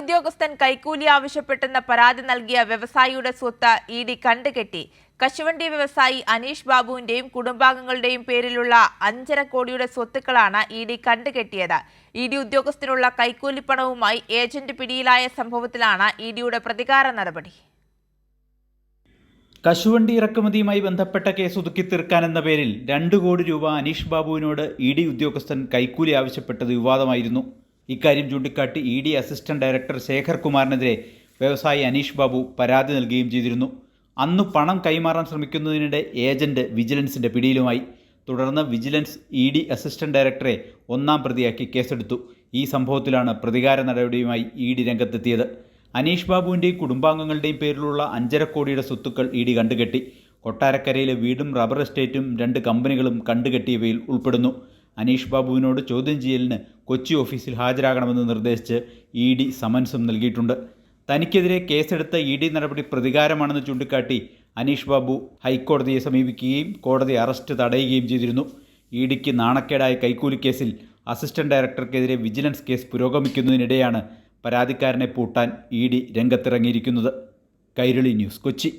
ഉദ്യോഗസ്ഥൻ കൈക്കൂലി ആവശ്യപ്പെട്ടെന്ന പരാതി നൽകിയ വ്യവസായിയുടെ സ്വത്ത് ഇ ഡി കണ്ടുകെട്ടി. കശുവണ്ടി വ്യവസായി അനീഷ് ബാബുവിന്റെയും കുടുംബാംഗങ്ങളുടെയും പേരിലുള്ള അഞ്ചര കോടിയുടെ സ്വത്തുക്കളാണ് ഇ ഡി കണ്ടുകെട്ടിയത്. ഇ ഡി ഉദ്യോഗസ്ഥനുള്ള കൈക്കൂലിപ്പണവുമായി ഏജന്റ് പിടിയിലായ സംഭവത്തിലാണ് ഇ ഡിയുടെ പ്രതികാര നടപടി. കശുവണ്ടി ഇറക്കുമതിയുമായി ബന്ധപ്പെട്ട കേസ് ഒതുക്കി തീർക്കാനെന്ന പേരിൽ രണ്ട് കോടി രൂപ അനീഷ് ബാബുവിനോട് ഇ ഡി ഉദ്യോഗസ്ഥൻ കൈക്കൂലി ആവശ്യപ്പെട്ടത് വിവാദമായിരുന്നു. ഇക്കാര്യം ചൂണ്ടിക്കാട്ടി E D assistant director Shekhar കുമാറിനെതിരെ വ്യവസായി അനീഷ് ബാബു പരാതി നൽകുകയും ചെയ്തിരുന്നു. അന്ന് പണം കൈമാറാൻ ശ്രമിക്കുന്നതിനിടെ ഏജന്റ് വിജിലൻസിന്റെ പിടിയിലുമായി. തുടർന്ന് വിജിലൻസ് ഇ ഡി അസിസ്റ്റന്റ് ഡയറക്ടറെ ഒന്നാം പ്രതിയാക്കി കേസെടുത്തു. ഈ സംഭവത്തിലാണ് പ്രതികാര നടപടിയുമായി ഇ ഡി രംഗത്തെത്തിയത്. അനീഷ് ബാബുവിന്റെയും കുടുംബാംഗങ്ങളുടെയും പേരിലുള്ള അഞ്ചര കോടിയുടെ സ്വത്തുക്കൾ ഇ ഡി കണ്ടുകെട്ടി. കൊട്ടാരക്കരയിലെ വീടും റബ്ബർ എസ്റ്റേറ്റും രണ്ട് കമ്പനികളും കണ്ടുകെട്ടിയവയിൽ ഉൾപ്പെടുന്നു. അനീഷ് ബാബുവിനോട് ചോദ്യം ചെയ്യലിന് കൊച്ചി ഓഫീസിൽ ഹാജരാകണമെന്ന് നിർദ്ദേശിച്ച് ഇ ഡി സമൻസും നൽകിയിട്ടുണ്ട്. തനിക്കെതിരെ കേസെടുത്ത ഇ ഡി നടപടി പ്രതികാരമാണെന്ന് ചൂണ്ടിക്കാട്ടി അനീഷ് ബാബു ഹൈക്കോടതിയെ സമീപിക്കുകയും കോടതി അറസ്റ്റ് തടയുകയും ചെയ്തിരുന്നു. ഇ ഡിക്ക് നാണക്കേടായ കൈക്കൂലി കേസിൽ അസിസ്റ്റന്റ് ഡയറക്ടർക്കെതിരെ വിജിലൻസ് കേസ് പുരോഗമിക്കുന്നതിനിടെയാണ് പരാതിക്കാരനെ പൂട്ടാൻ ഇ ഡി രംഗത്തിറങ്ങിയിരിക്കുന്നത്. കൈരളി ന്യൂസ് കൊച്ചി.